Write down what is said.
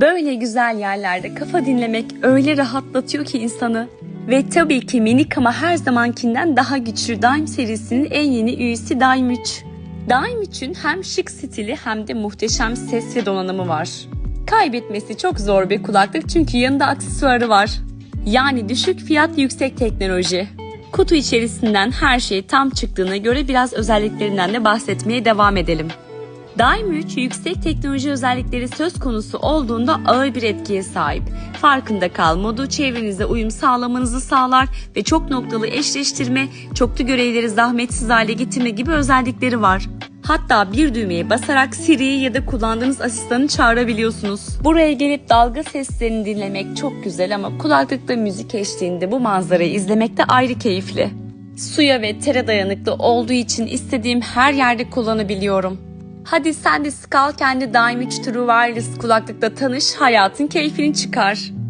Böyle güzel yerlerde kafa dinlemek öyle rahatlatıyor ki insanı. Ve tabii ki minik ama her zamankinden daha güçlü Daim serisinin en yeni üyesi Daim 3. Daim 3'ün hem şık stili hem de muhteşem ses ve donanımı var. Kaybetmesi çok zor bir kulaklık çünkü yanında aksesuarı var. Yani düşük fiyat yüksek teknoloji. Kutu içerisinden her şey tam çıktığına göre biraz özelliklerinden de bahsetmeye devam edelim. Daim 3 yüksek teknoloji özellikleri söz konusu olduğunda ağır bir etkiye sahip. Farkında kal modu çevrenize uyum sağlamanızı sağlar ve çok noktalı eşleştirme, çoklu görevleri zahmetsiz hale getirme gibi özellikleri var. Hatta bir düğmeye basarak Siri'yi ya da kullandığınız asistanı çağırabiliyorsunuz. Buraya gelip dalga seslerini dinlemek çok güzel ama kulaklıkta müzik eşliğinde bu manzarayı izlemek de ayrı keyifli. Suya ve tere dayanıklı olduğu için istediğim her yerde kullanabiliyorum. Hadi sen de Skull kendi Daim 3 True Wireless kulaklıkla tanış, hayatın keyfini çıkar.